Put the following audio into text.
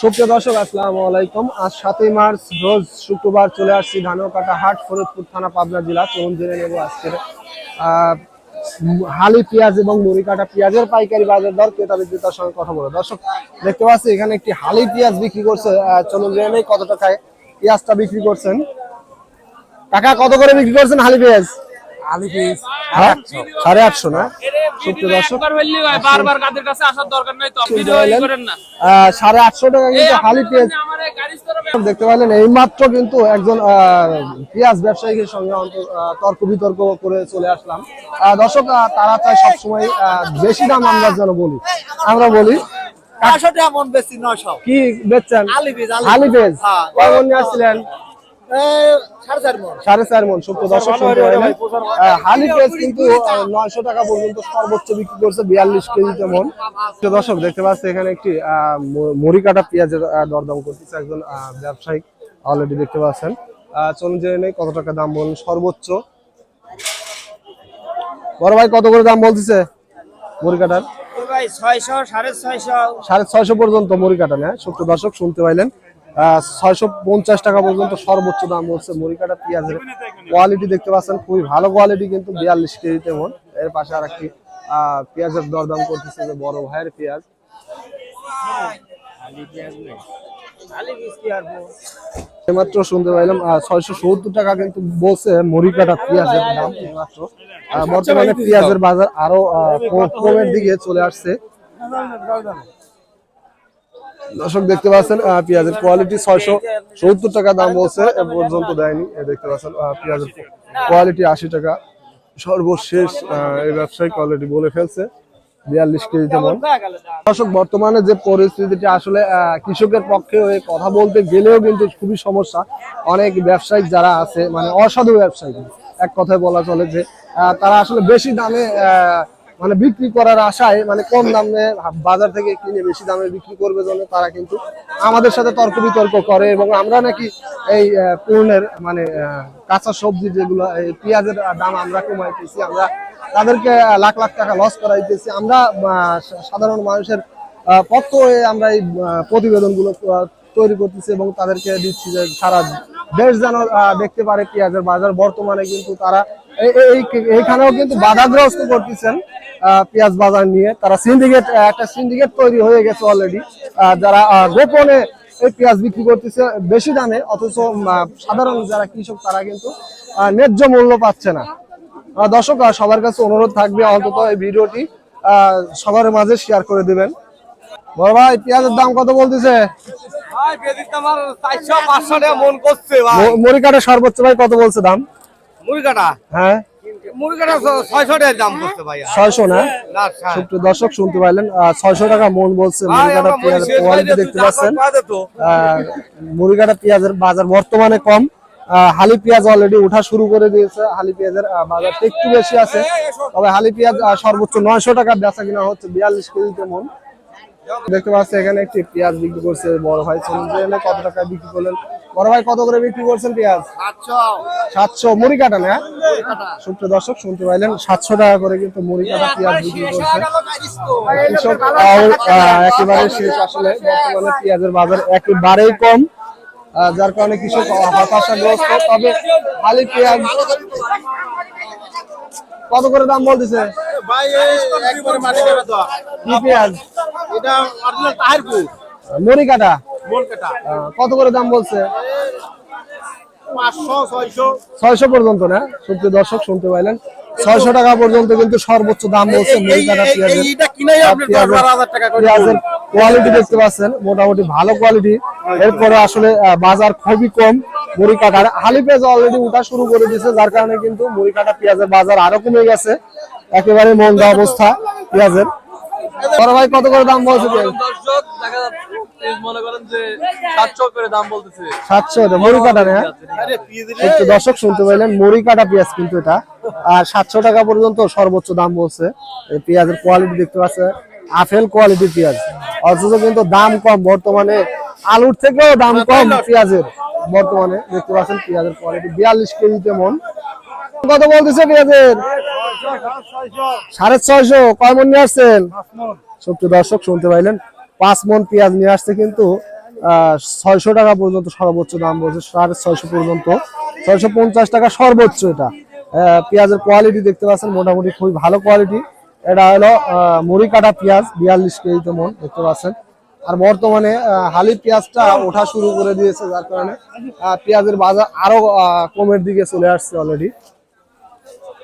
সুপ্রিয় দর্শক আসসালামু আলাইকুম। আজ সাতই মার্চ রোজ শুক্রবার চলে আসছি ধানুকাটা হাট ফরিদপুর থানা পাবনা জেলা। চলুন জেনে নেব আজকের হালি পেঁয়াজ এবং মুড়ি কাটা পেঁয়াজের পাইকারি বাজার দর ক্রেতা বিক্রেতার সঙ্গে কথা বলে দর্শক দেখতে পাচ্ছি এখানে একটি হালি পেঁয়াজ বিক্রি করছে চলুন জেনে নেই কত টাকায় পেঁয়াজটা বিক্রি করছেন। টাকা কত করে বিক্রি করছেন হালি পেঁয়াজ? আলি পিস হ্যাঁ? সাড়ে আটশো না? সুপ্রিয় দর্শক একবার হইলে বারবার কাদের কাছে আসার দরকার নাই তো আপনি শুনতে ভিডিও পাইলেন? করেন না। আহ, সাড়ে আটশো টাকা কিন্তু হালি পেঁয়াজ। দেখতে এই মাত্র কিন্তু একজন পেঁয়াজ ব্যবসায়ীর সঙ্গে তর্ক বিতর্ক করে চলে আসলাম। আহ, দর্শক তারা চায় সবসময় বেশি দাম আমরা যেন বলি। আমরা বলি মন কি বেচছেন? আলি পেঁয়াজ হ্যাঁ। কয়মন নিয়ে আসছিলেন। সাড়ে চার মন সাড়ে চার সত্য দর্শক শুনতে পাইলেন হালি পেঁয়াজ কিন্তু নয়শো টাকা পর্যন্ত সর্বোচ্চ বিক্রি করছে বিয়াল্লিশ কেজি তেমন দর্শক দেখতে পাচ্ছি এখানে একটি মুড়ি কাটা পেঁয়াজের দরদাম করতেছে একজন আহ, ব্যবসায়িক অলরেডি দেখতে পাচ্ছেন। আহ, চলুন জেনে নেই কত টাকা দাম বলুন সর্বোচ্চ। বড় ভাই কত করে দাম বলতেছে মুড়ি কাটার ভাই সাড়ে ছয়শো। সাড়ে ছয়শো পর্যন্ত মুড়ি কাটা নেয় সত্য দর্শক শুনতে পাইলেন। ছয়শো পঞ্চাশ টাকা পর্যন্ত সর্বোচ্চ দাম বলছে মুড়ি কাটা পেঁয়াজের। কোয়ালিটি দেখতে পাচ্ছেন, খুবই ভালো কোয়ালিটি কিন্তু বিয়াল্লিশ কেজি তেমন এর পাশে আর একটি পেঁয়াজের দরদাম করতেছে যে বড় ভাইয়ের পেঁয়াজ। মাত্র শুনতে পাইলাম ছয়শো সত্তর টাকা কিন্তু বলছে মুড়ি কাটা পেঁয়াজের দাম পেঁয়াজের বাজার আরও কমের দিকে চলে আসছে। দর্শক দেখতে পাচ্ছেন পেঁয়াজের কোয়ালিটি ছয়শো সত্তর টাকা দাম বলছে এ পর্যন্ত দেয়নি। দেখতে পাচ্ছেন পেঁয়াজের কোয়ালিটি আশি টাকা। সর্বশেষ এই ব্যবসায়িক কোয়ালিটি বলে ফেলছে বিয়াল্লিশ কেজি তেমন বর্তমানে যে পরিস্থিতিটা আসলে কৃষকের পক্ষে হয়ে কথা বলতে গেলেও কিন্তু খুবই সমস্যা। অনেক ব্যবসায়িক যারা আছে মানে অসাধু ব্যবসায়ী এক কথায় বলা চলে যে তারা আসলে বেশি দামে আহ, মানে বিক্রি করার আশায় মানে কম দামে বাজার থেকে কিনে বেশি দামে বিক্রি করবে জন্য তারা কিন্তু আমাদের সাথে তর্ক বিতর্ক করে এবং আমরা নাকি এই পণ্যের মানে কাঁচা সবজি যেগুলো পেঁয়াজের দাম আমরা কমাইতেছি, আমরা তাদেরকে লাখ লাখ টাকা লস করাইতেছি। আমরা সাধারণ মানুষের পক্ষ হয়ে আমরা এই প্রতিবেদনগুলো তৈরি করতেছি এবং তাদেরকে দিচ্ছি যে সারা দেশ যেন দেখতে পারে পেঁয়াজের বাজার। বর্তমানে কিন্তু তারা এইখানেও কিন্তু বাধাগ্রস্ত করতেছেন পেঁয়াজ বাজার নিয়ে। তারা সিন্ডিকেট একটা সিন্ডিকেট তৈরি হয়ে গেছে অলরেডি যারা গোপনে এই পেঁয়াজ বিক্রি করতেছে বেশি দামে অথচ সাধারণ যারা কৃষক তারা কিন্তু ন্যায্য মূল্য পাচ্ছে না। দর্শক সবার কাছে অনুরোধ থাকবে অন্তত এই ভিডিওটি আহ, সবার মাঝে শেয়ার করে দিবেন। বড় ভাই পেঁয়াজের দাম কত বলতেছে? ভাই বেদিক আমার চারশো পাঁচশো টাকা মন করছে ভাই। ম- সর্বোচ্চ ভাই কত বলছে দাম? মুড়ি কাটা হ্যাঁ মুড়ি ছয়শো টাকার দাম করছে ভাই ছয়শো না? না সুপ্রিয় দর্শক শুনতে পাইলেন ছয়শো টাকা মন বলছে ভাই, মুড়ি কাটা আমরা বলি পেঁয়াজের কোয়ালিটি দেখতে পাচ্ছেন। যা কর, তো। আহ, মুড়ি কাটা পেঁয়াজের বাজার বর্তমানে কম। হালি পেঁয়াজ অলরেডি ওঠা শুরু করে দিয়েছে। হালি পেঁয়াজের বাজারটা একটু বেশি আছে। তবে হালি পেঁয়াজ সর্বোচ্চ নয়শো টাকা বেচা কিনা হচ্ছে বিয়াল্লিশ কেজিতে মন। দেখতে পাচ্ছি এখানে একটি পেঁয়াজ বিক্রি করছে বড় ভাই। কত টাকা বিক্রি করলেন। বড় ভাই কত করে বিক্রি করছেন পেঁয়াজ? সাতশো। মুড়ি কাটা না সুপ্র দর্শক শুনতে পাইলেন সাতশো টাকা করে কিন্তু মুড়ি কাটা পেঁয়াজ বিক্রি করছে। কৃষক একেবারে শেষ আসলে বর্তমানে পেঁয়াজের বাজার একেবারেই কম। যার কারণে কৃষক হতাশাগ্রস্ত তবে খালি পেঁয়াজ কত করে দাম বলতেছে। কি পেঁয়াজ? মুড়ি কাটা। কত করে দাম বলছে? ছয়শো। পর্যন্ত না? সত্যি দর্শক শুনতে পাইলেন। ছয়শো টাকা পর্যন্ত কিন্তু সর্বোচ্চ দাম বলছে পেঁয়াজের। কোয়ালিটি দেখতে পাচ্ছেন মোটামুটি ভালো কোয়ালিটি এরপরে আসলে বাজার খুবই কম মুড়ি কাটার। হালি পেঁয়াজ অলরেডি উঠা শুরু করে দিয়েছে যার কারণে কিন্তু মুড়ি কাটা পেঁয়াজের বাজার আরও কমে গেছে। একেবারে মন্দা অবস্থা পেঁয়াজের। বড় ভাই কত করে দাম বলছে মনে করেন যে সাতশো করে দাম বলতেছে। সাতশো মুড়ি কাটা না আরে পিস রে। একটু দর্শক শুনতে পাইলেন মুড়ি কাটা পেঁয়াজ কিন্তু এটা। আর সাতশো টাকা পর্যন্ত সর্বোচ্চ দাম বলছে। পেঁয়াজের কোয়ালিটি দেখতে পাচ্ছে আপেল কোয়ালিটির পেঁয়াজ। অথচ কিন্তু দাম কম বর্তমানে আলুর থেকেও দাম কম পেঁয়াজের। বর্তমানে দেখতে পাচ্ছেন পেঁয়াজের কোয়ালিটি বিয়াল্লিশ কেজিতে মন। কত বলতেছে পেঁয়াজের? সাড়ে ছয়শো কয় মন নিয়ে আসছেন? সত্যি দর্শক শুনতে পাইলেন পাঁচ মন পেঁয়াজ নিয়ে আসছে কিন্তু ছয়শো টাকা পর্যন্ত সর্বোচ্চ দাম বলছে, সাড়ে ছয়শো পর্যন্ত। ছয়শো পঞ্চাশ টাকা সর্বোচ্চ এটা। পেঁয়াজের কোয়ালিটি দেখতে পাচ্ছেন, মোটামুটি খুবই ভালো কোয়ালিটি এটা হলো মুড়ি কাটা পেঁয়াজ, বিয়াল্লিশ কেজি মন, দেখতে পাচ্ছেন। আর বর্তমানে হালি পেঁয়াজটা ওঠা শুরু করে দিয়েছে, যার কারণে পেঁয়াজের বাজার আরও কমের দিকে চলে আসছে অলরেডি